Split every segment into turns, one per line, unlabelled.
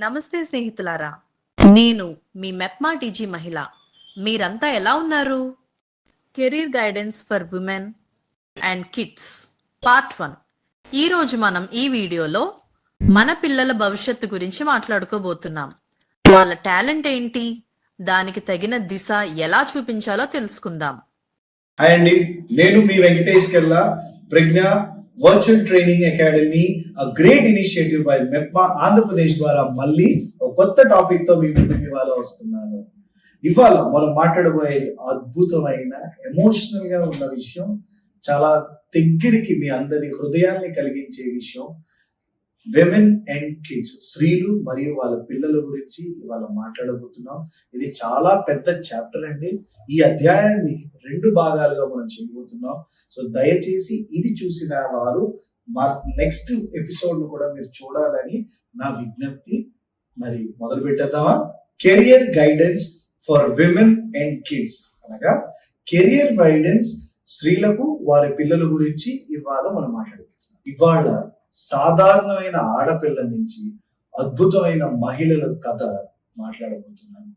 నమస్తే స్నేహితులారా. నేను మీ మెప్మా టీజీ మహిళ. మీరంతా ఎలా ఉన్నారు? Career guidance for women and kids part one. ఈ రోజు మనం ఈ వీడియోలో మన పిల్లల భవిష్యత్తు గురించి మాట్లాడుకోబోతున్నాం. వాళ్ళ టాలెంట్ ఏంటి? దానికి తగిన దిశ ఎలా చూపించాలో తెలుసుకుందాం.
హాయ్ అండి. నేను మీ Venkatesh Kella Pragna virtual training academy a great initiative by MEPMA Andhra Pradesh ద్వారా మళ్ళీ ఒక కొత్త టాపిక్తో మీ ముందుకు ఇవాళ వస్తున్నాను. ఇవాళ మనం మాట్లాడబోయే అద్భుతమైన ఎమోషనల్గా ఉన్న విషయం చాలా దగ్గరికి మీ అందరి హృదయాన్ని కలిగించే విషయం విమెన్ అండ్ కిడ్స్ స్త్రీలు మరియు వాళ్ళ పిల్లల గురించి ఇవాళ మాట్లాడబోతున్నాం. ఇది చాలా పెద్ద చాప్టర్ అండి. ఈ అధ్యాయాన్ని రెండు భాగాలుగా మనం చేయబోతున్నాం. సో దయచేసి ఇది చూసిన వారు మా నెక్స్ట్ ఎపిసోడ్ను కూడా మీరు చూడాలని నా విజ్ఞప్తి. మరి మొదలు పెట్టేద్దామా? Career guidance for women and kids అనగా కెరియర్ గైడెన్స్ స్త్రీలకు వారి పిల్లల గురించి ఇవాళ మనం మాట్లాడుకుంటున్నాం. ఇవాళ సాధారణమైన ఆడపిల్ల నుంచి అద్భుతమైన మహిళల కథ మాట్లాడబోతున్నాను.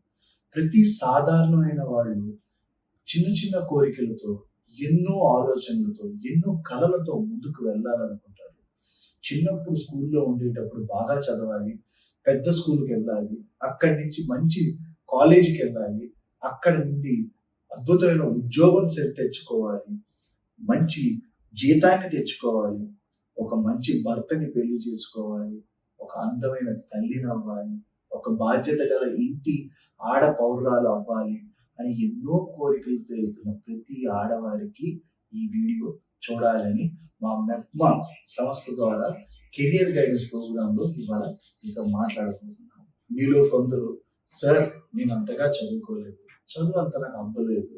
ప్రతి సాధారణమైన వాళ్ళు చిన్న చిన్న కోరికలతో ఎన్నో ఆలోచనలతో ఎన్నో కళలతో ముందుకు వెళ్ళాలనుకుంటారు. చిన్నప్పుడు స్కూల్లో ఉండేటప్పుడు బాగా చదవాలి పెద్ద స్కూల్కి వెళ్ళాలి అక్కడి నుంచి మంచి కాలేజీకి వెళ్ళాలి అక్కడ నుండి అద్భుతమైన ఉద్యోగం తెచ్చుకోవాలి మంచి జీతాన్ని తెచ్చుకోవాలి ఒక మంచి భర్తని పెళ్ళి చేసుకోవాలి ఒక అందమైన తల్లిని అవ్వాలి ఒక బాధ్యత గల ఇంటి ఆడ పౌరాలు అవ్వాలి అని ఎన్నో కోరికలు తెలుపుతున్న ప్రతి ఆడవారికి ఈ వీడియో చూడాలని మా మెప్మా సంస్థ ద్వారా కెరియర్ గైడెన్స్ ప్రోగ్రామ్లో ఇవాళ మీతో మాట్లాడుకుంటున్నాను మీలో కొందరు సార్ నేను అంతగా చదువుకోలేదు. చదువు అంత నాకు అవ్వలేదు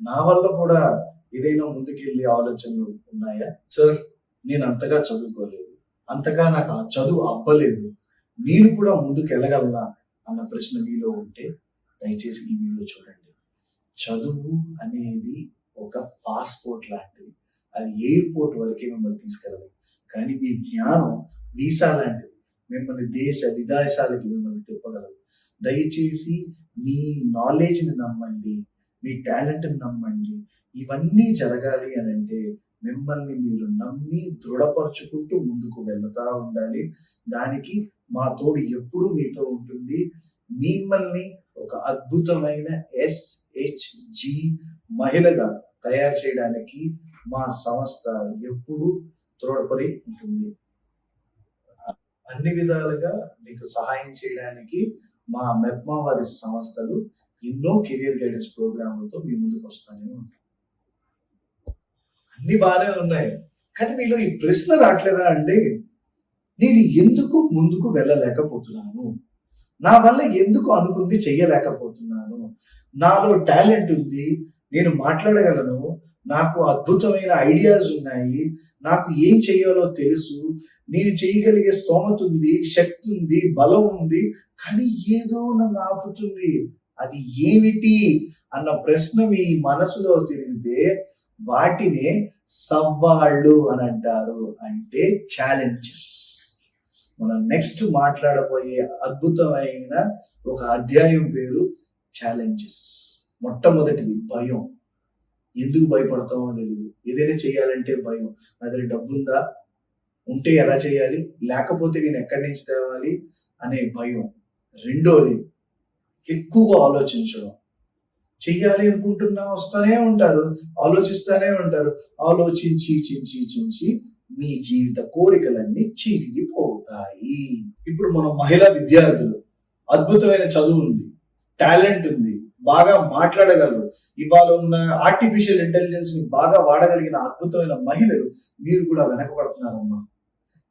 నా వల్ల కూడా ఏదైనా ముందుకెళ్ళే ఆలోచనలు ఉన్నాయా? సార్ నేను అంతగా చదువుకోలేదు. అంతగా నాకు ఆ చదువు అవ్వలేదు నేను కూడా ముందుకు వెళ్ళగలనా అన్న ప్రశ్న మీలో ఉంటే దయచేసి ఈ వీడియో చూడండి. చదువు అనేది ఒక పాస్పోర్ట్ లాంటిది. అది ఎయిర్పోర్ట్ వరకే మిమ్మల్ని తీసుకెళ్ళదు. కానీ మీ జ్ఞానం వీసా లాంటిది. మిమ్మల్ని దేశ విదేశాలకి మిమ్మల్ని తిప్పగలదు. దయచేసి మీ నాలెడ్జ్ని నమ్మండి. మీ టాలెంట్ని నమ్మండి. ఇవన్నీ జరగాలి అని అంటే మిమ్మల్ని మీరు నమ్మి దృఢపరుచుకుంటూ ముందుకు వెళ్తా ఉండాలి. దానికి మా తోడు ఎప్పుడూ మీతో ఉంటుంది. మిమ్మల్ని ఒక అద్భుతమైన ఎస్హెచ్జి మహిళగా తయారు చేయడానికి మా సంస్థ ఎప్పుడూ తోడ్పడి ఉంటుంది. అన్ని విధాలుగా మీకు సహాయం చేయడానికి మా మెప్మా వారి సంస్థలు ఎన్నో కెరియర్ గైడెన్స్ ప్రోగ్రాంలతో మీ ముందుకు వస్తానే ఉంటాయి. అన్ని బాగానే ఉన్నాయి. కానీ మీలో ఈ ప్రశ్న రావట్లేదా అండి? నేను ఎందుకు ముందుకు వెళ్ళలేకపోతున్నాను? నా వల్ల ఎందుకు అనుకుంది చెయ్యలేకపోతున్నాను? నాలో టాలెంట్ ఉంది నేను మాట్లాడగలను నాకు అద్భుతమైన ఐడియాస్ ఉన్నాయి నాకు ఏం చేయాలో తెలుసు నేను చేయగలిగే స్తోమత ఉంది శక్తి ఉంది బలం ఉంది కానీ ఏదో నన్ను ఆపుతుంది. అది ఏమిటి? అన్న ప్రశ్న మీ మనసులో తిరిగితే వాటినే సవాళ్ళు అని అంటారు. అంటే ఛాలెంజెస్ మనం నెక్స్ట్ మాట్లాడబోయే అద్భుతమైన ఒక అధ్యాయం పేరు ఛాలెంజెస్ మొట్టమొదటిది భయం. ఎందుకు భయపడతామో తెలియదు ఏదైనా చేయాలంటే భయం. నా దగ్గర డబ్బుందా? ఉంటే ఎలా చేయాలి? లేకపోతే నేను ఎక్కడి నుంచి తేవాలి? అనే భయం. రెండోది ఎక్కువగా ఆలోచించడం. చెయ్యాలి అనుకుంటున్నా వస్తూనే ఉంటారు ఆలోచిస్తూనే ఉంటారు. ఆలోచించి చించి చించి మీ జీవిత కోరికలన్నీ చిరిగిపోతాయి. ఇప్పుడు మనం మహిళా విద్యార్థులు అద్భుతమైన చదువు ఉంది టాలెంట్ ఉంది బాగా మాట్లాడగలరు. ఇవాళ ఉన్న ఆర్టిఫిషియల్ ఇంటెలిజెన్స్ని బాగా వాడగలిగిన అద్భుతమైన మహిళలు మీరు కూడా వెనకబడుతున్నారమ్మా.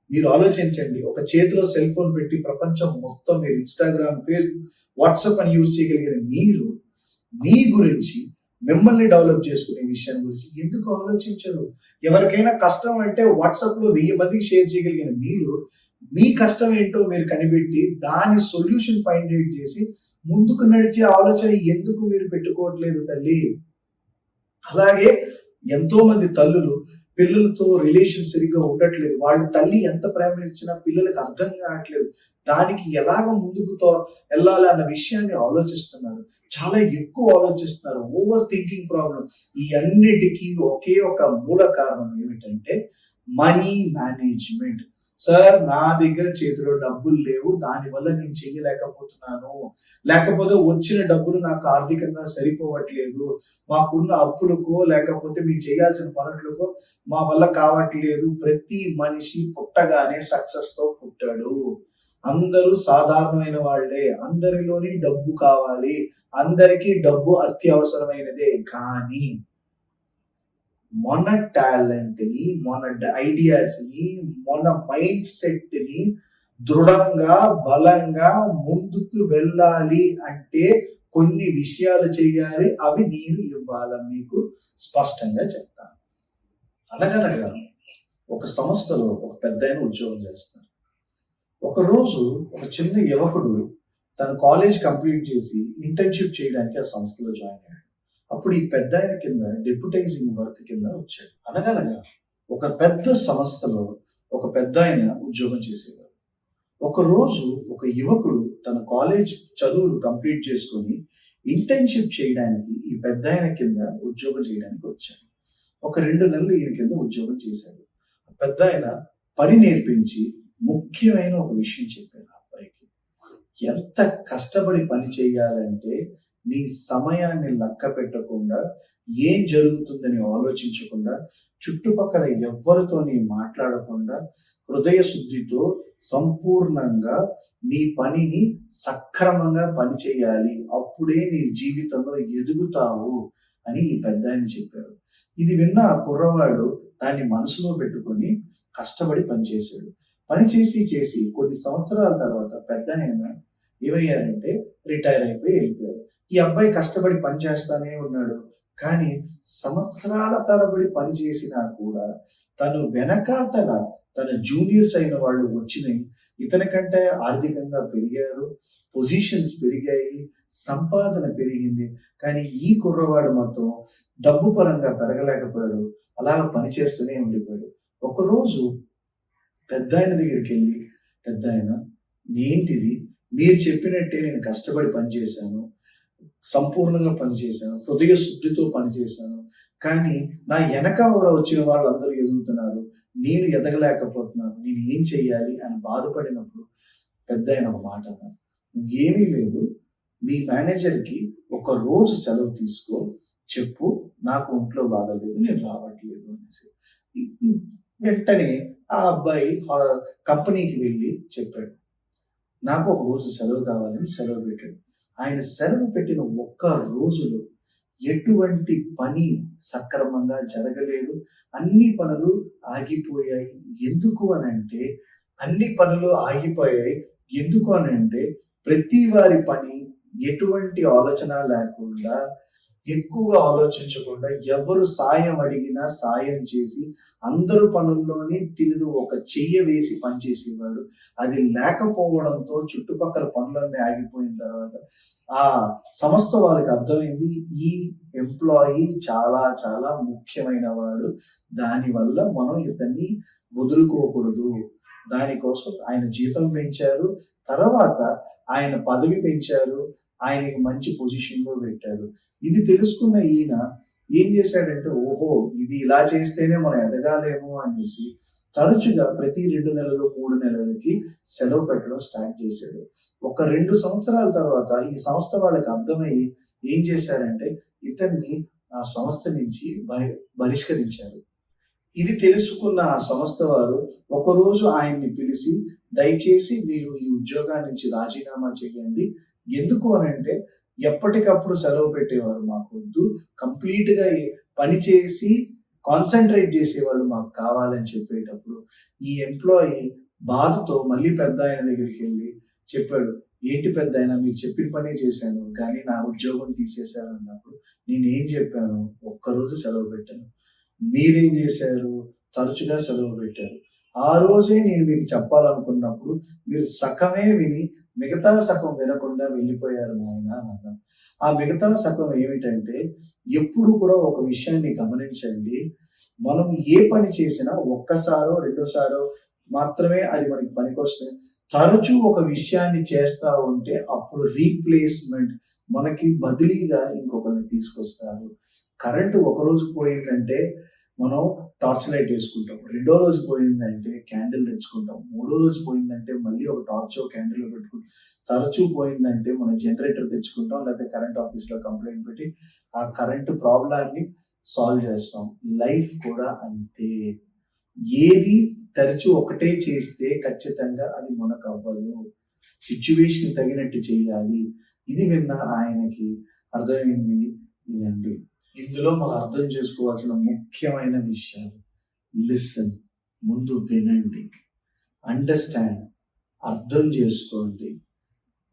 మీరు ఆలోచించండి ఒక చేతిలో సెల్ ఫోన్ పెట్టి ప్రపంచం మొత్తం మీరు ఇన్స్టాగ్రామ్ ఫేస్బుక్ వాట్సాప్ అని యూజ్ చేయగలిగిన మీరు మీ గురించి మిమ్మల్ని డెవలప్ చేసుకునే విషయం గురించి ఎందుకు ఆలోచించరు? ఎవరికైనా కష్టం అంటే వాట్సాప్లో వెయ్యి మందికి షేర్ చేయగలిగిన మీరు మీ కష్టం ఏంటో మీరు కనిపెట్టి దాని సొల్యూషన్ ఫైండ్ అవుట్ చేసి ముందుకు నడిచే ఆలోచన ఎందుకు మీరు పెట్టుకోవట్లేదు తల్లి? అలాగే ఎంతో మంది తల్లులు పిల్లలతో రిలేషన్ సరిగ్గా ఉండట్లేదు. వాళ్ళ తల్లి ఎంత ప్రేమ ఇచ్చినా పిల్లలకు అర్థం కావట్లేదు. దానికి ఎలాగ ముందుకు వెళ్ళాలి అన్న విషయాన్ని ఆలోచిస్తున్నారు. చాలా ఎక్కువ ఆలోచిస్తున్నారు. ఓవర్ థింకింగ్ ప్రాబ్లం ఈ అన్నిటికీ ఒకే ఒక మూల కారణం ఏమిటంటే మనీ మేనేజ్మెంట్ సార్ నా దగ్గర చేతిలో డబ్బులు లేవు. దానివల్ల నేను చేయలేకపోతున్నాను లేకపోతే వచ్చిన డబ్బులు నాకు ఆర్థికంగా సరిపోవట్లేదు. మాకున్న అప్పులకో లేకపోతే మేము చేయాల్సిన పనులకో మా వల్ల కావట్లేదు. ప్రతి మనిషి పుట్టగానే సక్సెస్తో పుట్టాడు. అందరూ సాధారణమైన వాళ్ళే. అందరిలోని డబ్బు కావాలి. అందరికీ డబ్బు అత్యవసరమైనదే. కానీ మన టాలెంట్ని మన ఐడియాస్ని మన మైండ్ సెట్ని దృఢంగా బలంగా ముందుకు వెళ్ళాలి అంటే కొన్ని విషయాలు చేయాలి. అవి నేను ఇవ్వాల మీకు స్పష్టంగా చెప్తాను. అనగనగా ఒక సంస్థలో ఒక పెద్ద ఉద్యోగం చేస్తారు ఒకరోజు ఒక చిన్న యువకుడు తన కాలేజ్ కంప్లీట్ చేసి ఇంటర్న్షిప్ చేయడానికి ఆ సంస్థలో జాయిన్ అయ్యాడు. అప్పుడు ఈ పెద్ద ఆయన కింద డెప్యుటైజింగ్ వర్క్ కింద వచ్చాడు. అనగనగా ఒక పెద్ద సంస్థలో ఒక పెద్ద ఆయన ఉద్యోగం చేసేవారు ఒక రోజు ఒక యువకుడు తన కాలేజ్ చదువులు కంప్లీట్ చేసుకొని ఇంటర్న్షిప్ చేయడానికి ఈ పెద్ద ఆయన కింద ఉద్యోగం చేయడానికి వచ్చాడు. ఒక రెండు నెలలు ఈయన కింద ఉద్యోగం చేశాడు. పెద్ద ఆయన పని నేర్పించి ముఖ్యమైన ఒక విషయం చెప్పారు అబ్బాయికి. ఎంత కష్టపడి పని చేయాలంటే నీ సమయాన్ని లెక్క పెట్టకుండా ఏం జరుగుతుందని ఆలోచించకుండా చుట్టుపక్కల ఎవ్వరితో నీ మాట్లాడకుండా హృదయ శుద్ధితో సంపూర్ణంగా నీ పనిని సక్రమంగా పనిచేయాలి. అప్పుడే నీ జీవితంలో ఎదుగుతావు అని ఈ పెద్ద ఆయన చెప్పారు. ఇది విన్న ఆ కుర్రవాడు దాన్ని మనసులో పెట్టుకొని కష్టపడి పనిచేశాడు. పని చేసి చేసి కొన్ని సంవత్సరాల తర్వాత పెద్ద ఆయన ఏమయ్యారంటే రిటైర్ అయిపోయి వెళ్ళిపోయారు. ఈ అబ్బాయి కష్టపడి పని చేస్తానే ఉన్నాడు. కానీ సంవత్సరాల తరబడి పని చేసినా కూడా తను వెనకాతల తన జూనియర్స్ అయిన వాళ్ళు వచ్చినాయి ఇతని కంటే ఆర్థికంగా పెరిగారు పొజిషన్స్ పెరిగాయి సంపాదన పెరిగింది. కానీ ఈ కుర్రవాడు మాత్రం డబ్బు పరంగా పెరగలేకపోయాడు. అలా పని చేస్తూనే ఉండిపోయాడు. ఒకరోజు పెద్ద ఆయన దగ్గరికి వెళ్ళి పెద్ద ఆయన నేంటిది? మీరు చెప్పినట్టే నేను కష్టపడి పనిచేశాను సంపూర్ణంగా పనిచేశాను హృదయ శుద్ధితో పనిచేశాను. కానీ నా వెనక వచ్చిన వాళ్ళందరూ ఎదుగుతున్నారు. నేను ఎదగలేకపోతున్నాను. నేను ఏం చెయ్యాలి అని బాధపడినప్పుడు పెద్ద ఆయన ఒక మాట ఏమీ లేదు. మీ మేనేజర్కి ఒక రోజు సెలవు తీసుకో. చెప్పు నాకు ఒంట్లో బాగలేదు నేను రావట్లేదు అనేసి. వెంటనే ఆ అబ్బాయి కంపెనీకి వెళ్ళి చెప్పాడు. నాకు ఒక రోజు సెలవు కావాలని సెలవు పెట్టాడు. ఆయన సెలవు పెట్టిన ఒక్క రోజులో ఎటువంటి పని సక్రమంగా జరగలేదు. అన్ని పనులు ఆగిపోయాయి. ఎందుకు అని అంటే అన్ని పనులు ఆగిపోయాయి. ఎందుకు అని అంటే ప్రతి వారి పని ఎటువంటి ఆలోచన లేకుండా ఎక్కువగా ఆలోచించకుండా ఎవరు సాయం అడిగినా సాయం చేసి అందరు పనుల్లోని తినదు ఒక చెయ్య వేసి పనిచేసేవాడు. అది లేకపోవడంతో చుట్టుపక్కల పనులన్నీ ఆగిపోయిన తర్వాత ఆ సంస్థ వాళ్ళకి అర్థమైంది ఈ ఎంప్లాయీ చాలా చాలా ముఖ్యమైన వాడు దానివల్ల మనం ఇతన్ని వదులుకోకూడదు. దానికోసం ఆయన జీతం పెంచారు. తర్వాత ఆయన పదవి పెంచారు. ఆయనకి మంచి పొజిషన్లో పెట్టారు. ఇది తెలుసుకున్న ఈయన ఏం చేశాడంటే ఓహో ఇది ఇలా చేస్తేనే మనం ఎదగాలేము అనేసి తరచుగా ప్రతి రెండు నెలలు మూడు నెలలకి సెలవు పెట్టడం స్టార్ట్ చేశాడు. ఒక రెండు సంవత్సరాల తర్వాత ఈ సంస్థ వాళ్ళకి అర్థమయ్యి ఏం చేశారంటే ఇతన్ని ఆ సంస్థ నుంచి బహి- బహిష్కరించారు. ఇది తెలుసుకున్న ఆ సంస్థ వారు ఒకరోజు ఆయన్ని పిలిచి దయచేసి మీరు ఈ ఉద్యోగాన్ని నుంచి రాజీనామా చేయండి. ఎందుకు అని అంటే ఎప్పటికప్పుడు సెలవు పెట్టేవారు మాకు వద్దు. కంప్లీట్గా పని చేసి కాన్సన్ట్రేట్ చేసేవాళ్ళు మాకు కావాలని చెప్పేటప్పుడు ఈ ఎంప్లాయీ బాధతో మళ్ళీ పెద్ద ఆయన దగ్గరికి వెళ్ళి చెప్పాడు ఏంటి పెద్ద ఆయన మీరు చెప్పిన పనే చేశాను కానీ నా ఉద్యోగం తీసేశారు అన్నప్పుడు నేను ఏం చెప్పాను? ఒక్కరోజు సెలవు పెట్టాను. మీరేం చేశారు? తరచుగా సెలవు పెట్టారు. ఆ రోజే నేను మీకు చెప్పాలనుకున్నప్పుడు మీరు సగమే విని మిగతా సగం వినకుండా వెళ్ళిపోయారు నాయన అని ఆ మిగతా సగం ఏమిటంటే ఎప్పుడు కూడా ఒక విషయాన్ని గమనించండి. మనం ఏ పని చేసినా ఒక్కసారో రెండోసారో మాత్రమే అది మనకి పనికొస్తుంది. తరచూ ఒక విషయాన్ని చేస్తా ఉంటే అప్పుడు రీప్లేస్మెంట్ మనకి బదిలీగా ఇంకొకరిని తీసుకొస్తారు. కరెంటు ఒకరోజు పోయిందంటే మనం టార్చ్ లైట్ వేసుకుంటాం. రెండో రోజు పోయిందంటే క్యాండిల్ తెచ్చుకుంటాం. మూడో రోజు పోయిందంటే మళ్ళీ ఒక టార్చ్ క్యాండిల్ పెట్టుకుంటాం తరచూ పోయిందంటే మనం జనరేటర్ తెచ్చుకుంటాం లేకపోతే కరెంట్ ఆఫీస్లో కంప్లైంట్ పెట్టి ఆ కరెంటు ప్రాబ్లాన్ని సాల్వ్ చేస్తాం. లైఫ్ కూడా అంతే. ఏది తరచూ ఒకటే చేస్తే ఖచ్చితంగా అది మనకు అవ్వదు సిచ్యువేషన్ తగినట్టు చేయాలి. ఇది విన్న ఆయనకి అర్థమైంది. ఇదండి. ఇందులో మనం అర్థం చేసుకోవాల్సిన ముఖ్యమైన విషయాలు. లిసన్ ముందు వినండి. అండర్స్టాండ్ అర్థం చేసుకోండి.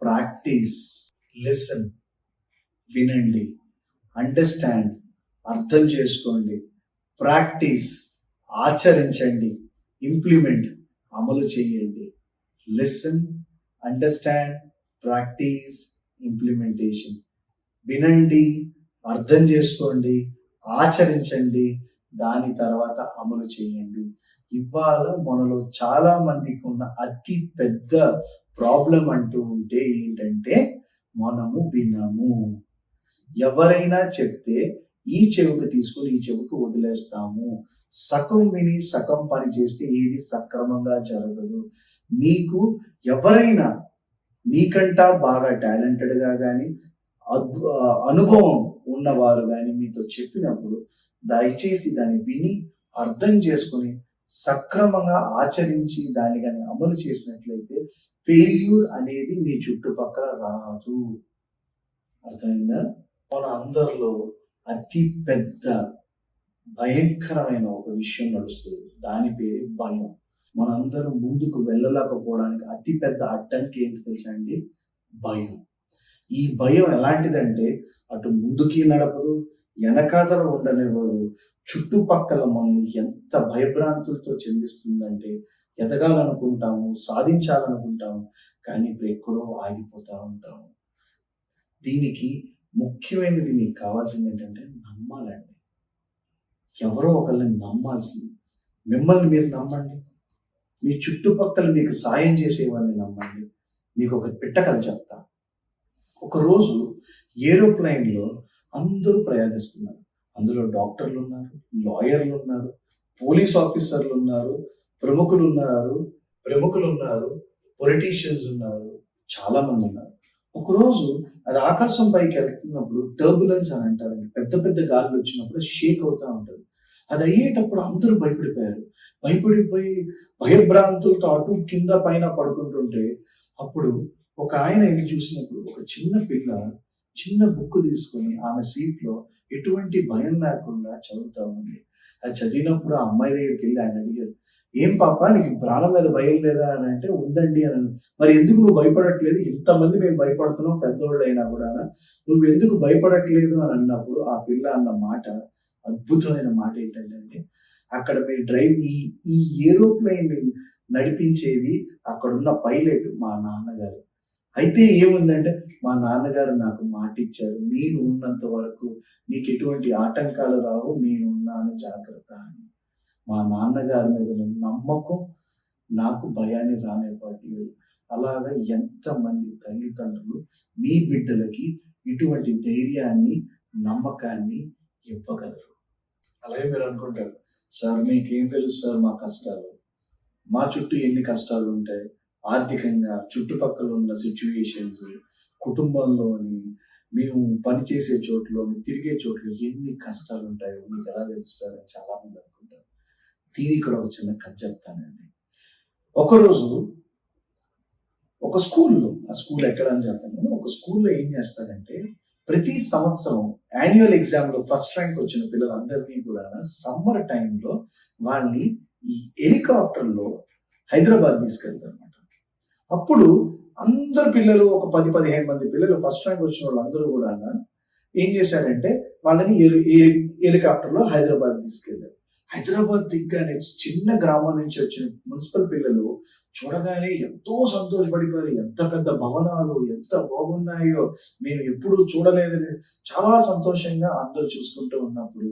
ప్రాక్టీస్ లిసన్ వినండి. అండర్స్టాండ్ అర్థం చేసుకోండి. ప్రాక్టీస్ ఆచరించండి. ఇంప్లిమెంట్ అమలు చేయండి. లిసన్ అండర్స్టాండ్ ప్రాక్టీస్ ఇంప్లిమెంటేషన్ వినండి అర్థం చేసుకోండి ఆచరించండి దాని తర్వాత అమలు చేయండి. ఇవాళ మనలో చాలా మందికి ఉన్న అతి పెద్ద ప్రాబ్లం అంటూ ఉంటే ఏంటంటే మనము వినము. ఎవరైనా చెప్తే ఈ చెవుకు తీసుకుని ఈ చెవుకు వదిలేస్తాము. సగం విని సగం పని చేస్తే ఏది సక్రమంగా జరగదు. మీకు ఎవరైనా మీకంటా బాగా టాలెంటెడ్గా కానీ కానీ అనుభవం ఉన్నవారు కానీ మీతో చెప్పినప్పుడు దయచేసి దాన్ని విని అర్థం చేసుకొని సక్రమంగా ఆచరించి దాన్ని కానీ అమలు చేసినట్లయితే ఫెయిల్యూర్ అనేది మీ చుట్టుపక్కల రాదు. అర్థమైందా? మన అందరిలో అతి పెద్ద భయంకరమైన ఒక విషయం నడుస్తుంది. దాని పేరు భయం. మనందరం ముందుకు వెళ్ళలేకపోవడానికి అతి పెద్ద అడ్డంకి ఏంటి తెలుసా అండి? భయం. ఈ భయం ఎలాంటిదంటే అటు ముందుకి నడపదు వెనకాతల ఉండనివ్వదు. చుట్టుపక్కల మనల్ని ఎంత భయభ్రాంతులతో చెందిస్తుందంటే ఎదగాలనుకుంటాము సాధించాలనుకుంటాము కానీ ఇప్పుడు ఎక్కడో ఆగిపోతూ ఉంటాము. దీనికి ముఖ్యమైనది మీకు కావాల్సింది ఏంటంటే నమ్మాలండి. ఎవరో ఒకళ్ళని నమ్మాల్సింది. మిమ్మల్ని మీరు నమ్మండి. మీ చుట్టుపక్కల మీకు సాయం చేసేవాళ్ళని నమ్మండి. మీకు ఒక పిట్ట కథ చెప్తా. ఒకరోజు ఏరోప్లైన్లో అందరూ ప్రయాణిస్తున్నారు. అందులో డాక్టర్లు ఉన్నారు లాయర్లు ఉన్నారు పోలీస్ ఆఫీసర్లు ఉన్నారు ప్రముఖులు ఉన్నారు ప్రముఖులు ఉన్నారు పొలిటీషియన్స్ ఉన్నారు చాలా మంది ఉన్నారు ఒకరోజు అది ఆకాశం పైకి వెళ్తున్నప్పుడు టర్బులెన్స్ అని అంటారండి. పెద్ద పెద్ద గాలులు వచ్చినప్పుడు షేక్ అవుతా ఉంటుంది. అది అయ్యేటప్పుడు అందరూ భయపడిపోయారు. భయపడిపోయి భయభ్రాంతులతో అటు కింద పైన పడుకుంటుంటే అప్పుడు ఒక ఆయన వెళ్ళి చూసినప్పుడు ఒక చిన్న పిల్ల చిన్న బుక్ తీసుకొని ఆమె సీట్లో ఎటువంటి భయం లేకుండా చదువుతా ఉంది. అది చదివినప్పుడు ఆ అమ్మాయి దగ్గరికి వెళ్ళి ఆయన అడిగారు ఏం పాప నీకు ప్రాణం మీద భయం లేదా? అని అంటే ఉందండి అని మరి ఎందుకు నువ్వు భయపడట్లేదు? ఇంతమంది మేము భయపడుతున్నాం పెద్దోళ్ళు అయినా కూడా నువ్వు ఎందుకు భయపడట్లేదు? అని అన్నప్పుడు ఆ పిల్ల అన్న మాట అద్భుతమైన మాట ఏంటంటే అక్కడ మీరు డ్రైవ్ ఈ ఈ ఏరోప్లైన్ నడిపించేది అక్కడ ఉన్న పైలట్ మా నాన్నగారు. అయితే ఏముందంటే మా నాన్నగారు నాకు మాట ఇచ్చారు నేను ఉన్నంత వరకు నీకు ఎటువంటి ఆటంకాలు రావు నేను ఉన్నాను జాగ్రత్త అని. మా నాన్నగారి మీద ఉన్న నమ్మకం నాకు భయాన్ని రానివ్వట్లేదు. అలాగా ఎంతమంది తల్లిదండ్రులు మీ బిడ్డలకి ఇటువంటి ధైర్యాన్ని నమ్మకాన్ని ఇవ్వగలరు. అలాగే మీరు అనుకుంటారు సార్ మీకేం తెలుసు సార్ మా కష్టాలు? మా చుట్టూ ఎన్ని కష్టాలు ఉంటాయి? ఆర్థికంగా చుట్టుపక్కల ఉన్న సిచ్యువేషన్స్ కుటుంబంలోని మేము పనిచేసే చోట్లోని తిరిగే చోట్ల ఎన్ని కష్టాలు ఉంటాయో మీకు ఎలా తెలుస్తారని చాలా మంది అనుకుంటారు. దీనికి కూడా ఒక చిన్న కథ చెప్తానండి. ఒకరోజు ఒక స్కూల్లో ఆ స్కూల్ ఎక్కడ అని చెప్పాను ఒక స్కూల్లో ఏం చేస్తారంటే ప్రతి సంవత్సరం యాన్యువల్ ఎగ్జామ్లో ఫస్ట్ ర్యాంక్ వచ్చిన పిల్లలందరినీ కూడా సమ్మర్ టైంలో వాళ్ళని ఈ హెలికాప్టర్లో హైదరాబాద్ తీసుకెళ్తారు. అప్పుడు అందరు పిల్లలు ఒక పది పదిహేను మంది పిల్లలు ఫస్ట్ ర్యాంక్ వచ్చిన వాళ్ళందరూ కూడా ఏం చేశారంటే వాళ్ళని హెలికాప్టర్లో హైదరాబాద్ తీసుకెళ్ళారు. హైదరాబాద్ దిగ్గానే చిన్న గ్రామం నుంచి వచ్చిన మున్సిపల్ పిల్లలు చూడగానే ఎంతో సంతోషపడిపోయారు. ఎంత పెద్ద భవనాలు ఎంత బాగున్నాయో మేము ఎప్పుడూ చూడలేదని చాలా సంతోషంగా అందరూ చూసుకుంటూ ఉన్నప్పుడు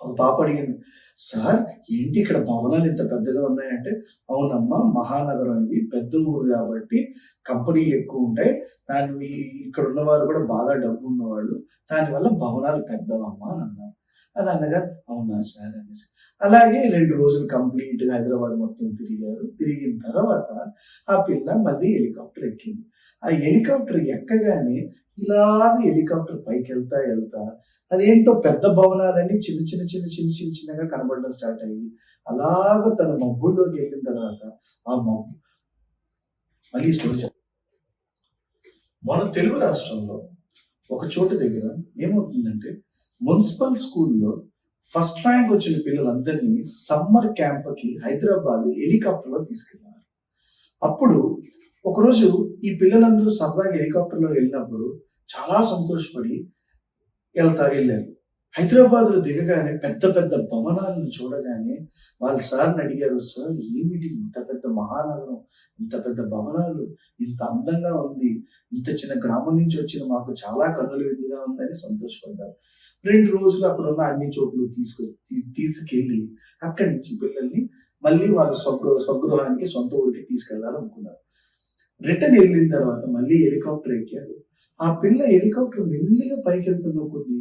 ఒక పాప అడిగింది సార్ ఏంటి ఇక్కడ భవనాలు ఇంత పెద్దగా ఉన్నాయంటే? అవునమ్మా మహానగరం ఇది పెద్ద ఊరు కాబట్టి కంపెనీలు ఎక్కువ ఉంటాయి. దాని ఇక్కడ ఉన్నవారు కూడా బాగా డబ్బు ఉన్నవాళ్ళు. దానివల్ల భవనాలు పెద్దవమ్మా అని అన్నారు. అది అనగా అవునా సార్ అనేసి. అలాగే రెండు రోజులు కంప్లీట్గా హైదరాబాద్ మొత్తం తిరిగారు. తిరిగిన తర్వాత ఆ పిల్ల మళ్ళీ హెలికాప్టర్ ఎక్కింది. ఆ హెలికాప్టర్ ఎక్కగానే ఇలాగ హెలికాప్టర్ పైకి వెళ్తా వెళ్తా అదేంటో పెద్ద భవనాలన్నీ చిన్న చిన్న చిన్న చిన్న చిన్న చిన్నగా కనబడడం స్టార్ట్ అయ్యి అలాగ తన మబ్బుల్లోకి వెళ్ళిన తర్వాత ఆ మబ్బు మళ్ళీ స్టోరీ మన తెలుగు రాష్ట్రంలో ఒక చోటు దగ్గర ఏమవుతుందంటే మున్సిపల్ స్కూల్లో ఫస్ట్ ర్యాంక్ వచ్చిన పిల్లలందరినీ సమ్మర్ క్యాంప్కి హైదరాబాద్ హెలికాప్టర్లో తీసుకెళ్ళారు అప్పుడు ఒకరోజు ఈ పిల్లలందరూ సరదాగా హెలికాప్టర్లో వెళ్ళినప్పుడు చాలా సంతోషపడి వెళ్తా వెళ్ళారు. హైదరాబాద్లో దిగగానే పెద్ద పెద్ద భవనాలను చూడగానే వాళ్ళ సార్ని అడిగారు సార్ ఏమిటి ఇంత పెద్ద మహానగరం? ఇంత పెద్ద భవనాలు? ఇంత అందంగా ఉంది. ఇంత చిన్న గ్రామం నుంచి వచ్చిన మాకు చాలా కన్నుల విందుగా ఉందని సంతోషపడ్డారు. రెండు రోజులు అక్కడ ఉన్న అన్ని చోట్ల తీసుకు తీసుకెళ్ళి అక్కడి నుంచి పిల్లల్ని మళ్ళీ వాళ్ళ స్వగృహ స్వగృహానికి సొంత ఊరికి తీసుకెళ్ళాలనుకున్నారు. రిటర్న్ వెళ్ళిన తర్వాత మళ్ళీ హెలికాప్టర్ ఎక్కారు. ఆ పిల్ల హెలికాప్టర్ మెల్లిగా పైకి వెళ్తున్న కొద్దీ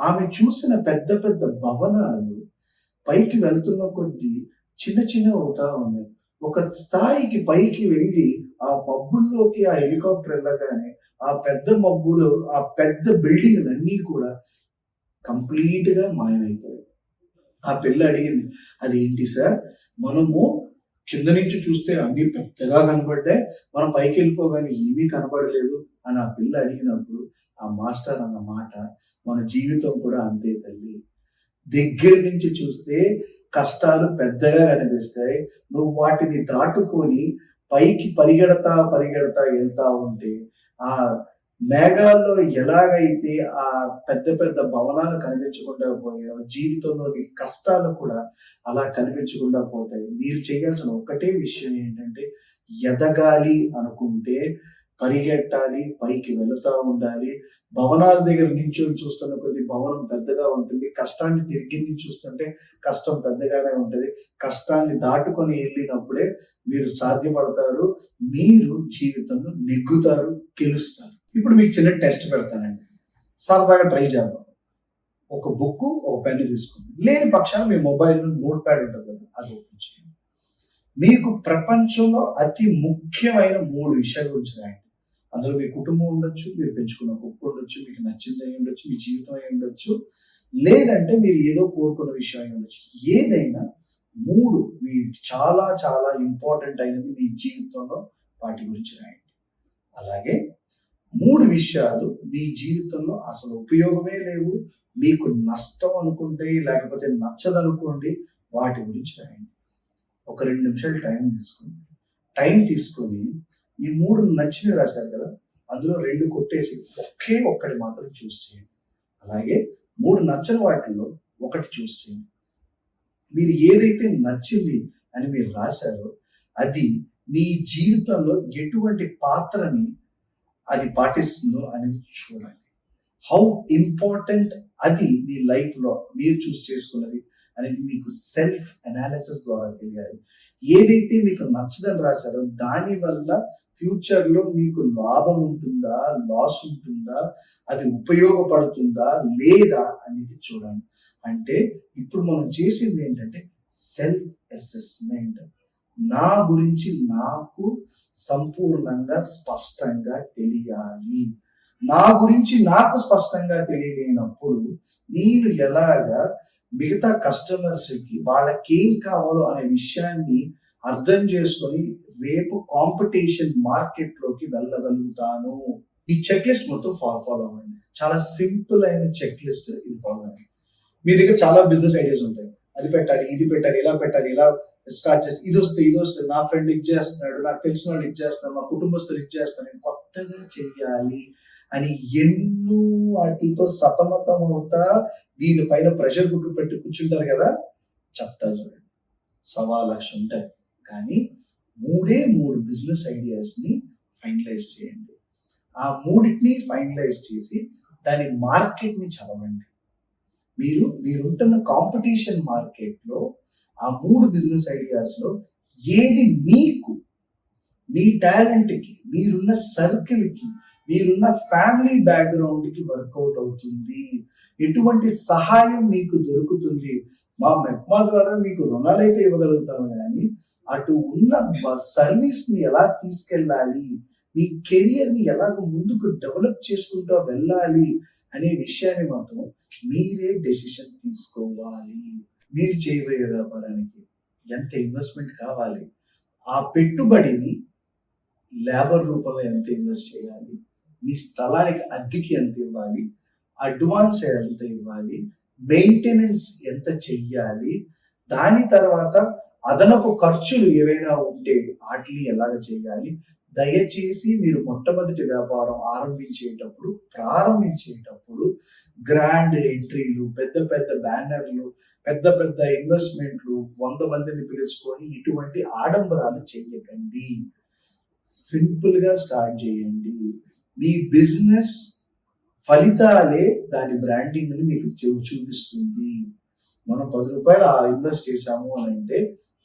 ఆమె చూసిన పెద్ద పెద్ద భవనాలు పైకి వెళుతున్న కొద్దీ చిన్న చిన్న అవుతా ఉన్నాయి. ఒక స్థాయికి పైకి వెళ్ళి ఆ మబ్బుల్లోకి ఆ హెలికాప్టర్ వెళ్ళగానే ఆ పెద్ద మబ్బులు ఆ పెద్ద బిల్డింగ్లు అన్నీ కూడా కంప్లీట్గా మాయమైపోయాయి. ఆ పిల్ల అడిగింది అది ఏంటి సార్? మనము కింద నుంచి చూస్తే అన్ని పెద్దగా కనబడ్డాయి. మనం పైకి వెళ్ళిపోగానే ఏమీ కనబడలేదు అని ఆ పిల్ల అడిగినప్పుడు ఆ మాస్టర్ అన్న మాట మన జీవితం కూడా అంతే తల్లి. దగ్గర నుంచి చూస్తే కష్టాలు పెద్దగా కనిపిస్తాయి. నువ్వు వాటిని దాటుకొని పైకి పరిగెడతా పరిగెడతా వెళ్తా ఉంటే ఆ మేఘాల్లో ఎలాగైతే ఆ పెద్ద పెద్ద భవనాలు కనిపించకుండా పోయాయో జీవితంలోని కష్టాలు కూడా అలా కనిపించకుండా పోతాయి. మీరు చేయాల్సిన ఒకటే విషయం ఏంటంటే ఎదగాలి అనుకుంటే పరిగెట్టాలి పైకి వెళుతూ ఉండాలి. భవనాల దగ్గర నుంచి చూస్తున్న కొద్ది భవనం పెద్దగా ఉంటుంది. కష్టాన్ని తిరిగి నుంచి చూస్తుంటే కష్టం పెద్దగానే ఉంటుంది. కష్టాన్ని దాటుకొని వెళ్ళినప్పుడే మీరు సాధ్యపడతారు. మీరు జీవితంలో నెగ్గుతారు గెలుస్తారు. ఇప్పుడు మీకు చిన్న టెస్ట్ పెడతానండి. సరదాగా ట్రై చేద్దాం. ఒక బుక్ ఒక పెన్ను తీసుకోండి. లేని పక్షాన మీ మొబైల్ నోట్ ప్యాడ్ ఉంటుంది. కదా అది ఓపెన్ చేయండి. మీకు ప్రపంచంలో అతి ముఖ్యమైన మూడు విషయాల గురించి రాయండి అందులో మీ కుటుంబం ఉండొచ్చు మీరు పెంచుకున్న కుక్క ఉండొచ్చు మీకు నచ్చింది అయి ఉండొచ్చు మీ జీవితం అయి ఉండొచ్చు. లేదంటే మీరు ఏదో కోరుకున్న విషయం అయి ఉండొచ్చు. ఏదైనా మూడు మీ చాలా చాలా ఇంపార్టెంట్ అయినది మీ జీవితంలో వాటి గురించి రాయండి అలాగే మూడు విషయాలు మీ జీవితంలో అసలు ఉపయోగమే లేవు మీకు నష్టం అనుకుంటే లేకపోతే నచ్చదనుకోండి వాటి గురించి రాయండి. ఒక రెండు నిమిషాలు టైం తీసుకోండి. టైం తీసుకొని ఈ మూడు నచ్చినవి రాశారు కదా అందులో రెండు కొట్టేసి ఒకే ఒక్కటి మాత్రం చూస్ చేయండి. అలాగే మూడు నచ్చని వాటిల్లో ఒకటి చూస్ చేయండి. మీరు ఏదైతే నచ్చింది అని మీరు రాశారో అది మీ జీవితంలో ఎటువంటి పాత్రని అది పాటిస్తుందో అనేది చూడాలి. హౌ ఇంపార్టెంట్ అది మీ లైఫ్లో మీరు చూస్ చేసుకున్నది అనేది మీకు సెల్ఫ్ అనాలిసిస్ ద్వారా తెలియాలి. ఏదైతే మీకు నచ్చదని రాశారో దానివల్ల ఫ్యూచర్లో మీకు లాభం ఉంటుందా లాస్ ఉంటుందా అది ఉపయోగపడుతుందా లేదా అనేది చూడండి. అంటే ఇప్పుడు మనం చేసింది ఏంటంటే సెల్ఫ్ అసెస్మెంట్ నా గురించి నాకు సంపూర్ణంగా స్పష్టంగా తెలియాలి. నా గురించి నాకు స్పష్టంగా తెలియలేనప్పుడు నేను ఎలాగా మిగతా కస్టమర్స్కి కావాలో అనే విషయాన్ని అర్థం చేసుకొని రేపు కాంపిటీషన్ మార్కెట్లోకి వెళ్ళగలుగుతాను. ఈ చెక్ లిస్ట్ మొత్తం ఫాలో ఫాలో అవ్వండి. చాలా సింపుల్ అయిన చెక్ లిస్ట్ ఇది ఫాలో అవ్వండి. మీ దగ్గర చాలా బిజినెస్ ఐడియాస్ ఉంటాయి. అది పెట్టాలి ఇది పెట్టాలి ఇలా పెట్టాలి ఇలా స్టార్ట్ చేసి ఇది వస్తే ఇది వస్తే నా ఫ్రెండ్ ఇది చేస్తున్నాడు నాకు తెలిసిన వాళ్ళు ఇది చేస్తున్నారు మా కుటుంబస్తులు ఇది చేస్తున్నారు నేను కొత్తగా చెయ్యాలి అని ఎన్నో వాటితో సతమతం అవుతా దీనిపైన ప్రెషర్ కుక్ పెట్టి కూర్చుంటారు కదా. చెప్తా చూడండి. సవా లక్ష ఉంటాయి. కానీ మూడే మూడు బిజినెస్ ఐడియాస్ని ఫైనలైజ్ చేయండి. ఆ మూడింటిని ఫైనలైజ్ చేసి దాని మార్కెట్ని చదవండి. మీరు మీరుంటున్న కాంపిటీషన్ మార్కెట్లో ఆ మూడు బిజినెస్ ఐడియాస్లో ఏది మీకు మీ టాలెంట్కి మీరున్న సర్కిల్కి మీరున్న ఫ్యామిలీ బ్యాక్గ్రౌండ్కి వర్కౌట్ అవుతుంది. ఎటువంటి సహాయం మీకు దొరుకుతుంది. మా మెప్మా ద్వారా మీకు రుణాలు అయితే ఇవ్వగలుగుతాము కానీ అటు ఉన్న సర్వీస్ని ఎలా తీసుకెళ్ళాలి? మీ కెరియర్ని ఎలా ఎలాగ ముందుకు డెవలప్ చేసుకుంటూ వెళ్ళాలి? అనే విషయాన్ని మాత్రం మీరే డెసిషన్ తీసుకోవాలి. మీరు చేయబోయే వ్యాపారానికి ఎంత ఇన్వెస్ట్మెంట్ కావాలి? ఆ పెట్టుబడిని లేబర్ రూపంలో ఎంత ఇన్వెస్ట్ చేయాలి? మీ స్థలానికి అద్దెకి ఎంత ఇవ్వాలి? అడ్వాన్స్ ఎంత ఇవ్వాలి? మెయింటెనెన్స్ ఎంత చెయ్యాలి? దాని తర్వాత అదనపు ఖర్చులు ఏవైనా ఉంటే వాటిని ఎలాగ చేయాలి? దయచేసి మీరు మొట్టమొదటి వ్యాపారం ఆరంభించేటప్పుడు ప్రారంభించేటప్పుడు గ్రాండ్ ఎంట్రీలు పెద్ద పెద్ద బ్యానర్లు పెద్ద పెద్ద ఇన్వెస్ట్మెంట్లు వంద మందిని పిలుచుకొని ఇటువంటి ఆడంబరాలు చేయకండి సింపుల్గా స్టార్ట్ చేయండి. మీ బిజినెస్ ఫలితాలే దాని బ్రాండింగ్ని మీకు చూపిస్తుంది. మనం పది రూపాయలు ఇన్వెస్ట్ చేసాము అని అంటే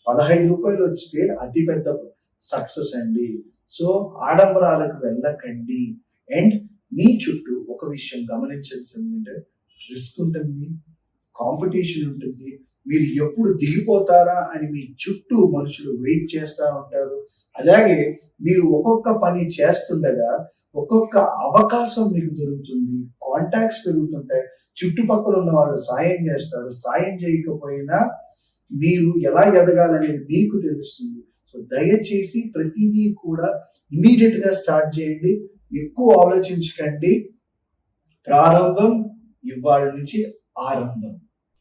పదహైదు రూపాయలు వస్తే అతి పెద్ద సక్సెస్ అండి. సో ఆడంబరాలకు వెళ్ళకండి. అండ్ మీ చుట్టూ ఒక విషయం గమనించాల్సింది ఏంటంటే రిస్క్ ఉంటుంది కాంపిటీషన్ ఉంటుంది. మీరు ఎప్పుడు దిగిపోతారా అని మీ చుట్టూ మనుషులు వెయిట్ చేస్తూ ఉంటారు. అలాగే మీరు ఒక్కొక్క పని చేస్తుండగా ఒక్కొక్క అవకాశం మీకు దొరుకుతుంది. కాంటాక్ట్స్ పెరుగుతుంటాయి. చుట్టుపక్కల ఉన్న వాళ్ళు సాయం చేస్తారు. సాయం చేయకపోయినా మీరు ఎలా ఎదగాలనేది మీకు తెలుస్తుంది. సో దయచేసి ప్రతిదీ కూడా ఇమీడియట్గా స్టార్ట్ చేయండి. ఎక్కువ ఆలోచించకండి. ప్రారంభం ఇవాళ నుంచి ఆరంభం.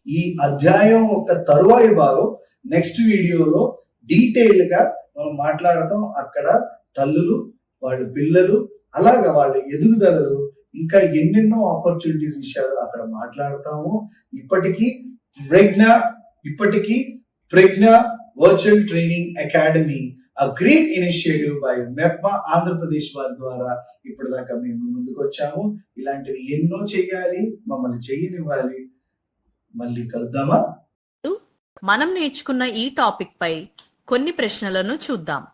ఈ అధ్యాయం ఒక తరువాయి భాగం నెక్స్ట్ వీడియోలో డీటెయిల్గా మనం మాట్లాడతాం. అక్కడ తల్లులు వాళ్ళ పిల్లలు అలాగా వాళ్ళ ఎదుగుదలలు ఇంకా ఎన్నెన్నో ఆపర్చునిటీస్ విషయాలు అక్కడ మాట్లాడతాము. ఇప్పటికీ ప్రజ్ఞ ఇప్పటికీ Pragna virtual training academy a great initiative by MEPMA Andhra Pradesh వారి ద్వారా ఇప్పటిదాకా మేము ముందుకు వచ్చాము. ఇలాంటివి ఎన్నో చేయాలి మమ్మల్ని చేయనివ్వాలి. మళ్ళీ కలుద్దామా?
మనం నేర్చుకున్న ఈ టాపిక్ పై కొన్ని ప్రశ్నలను చూద్దాం.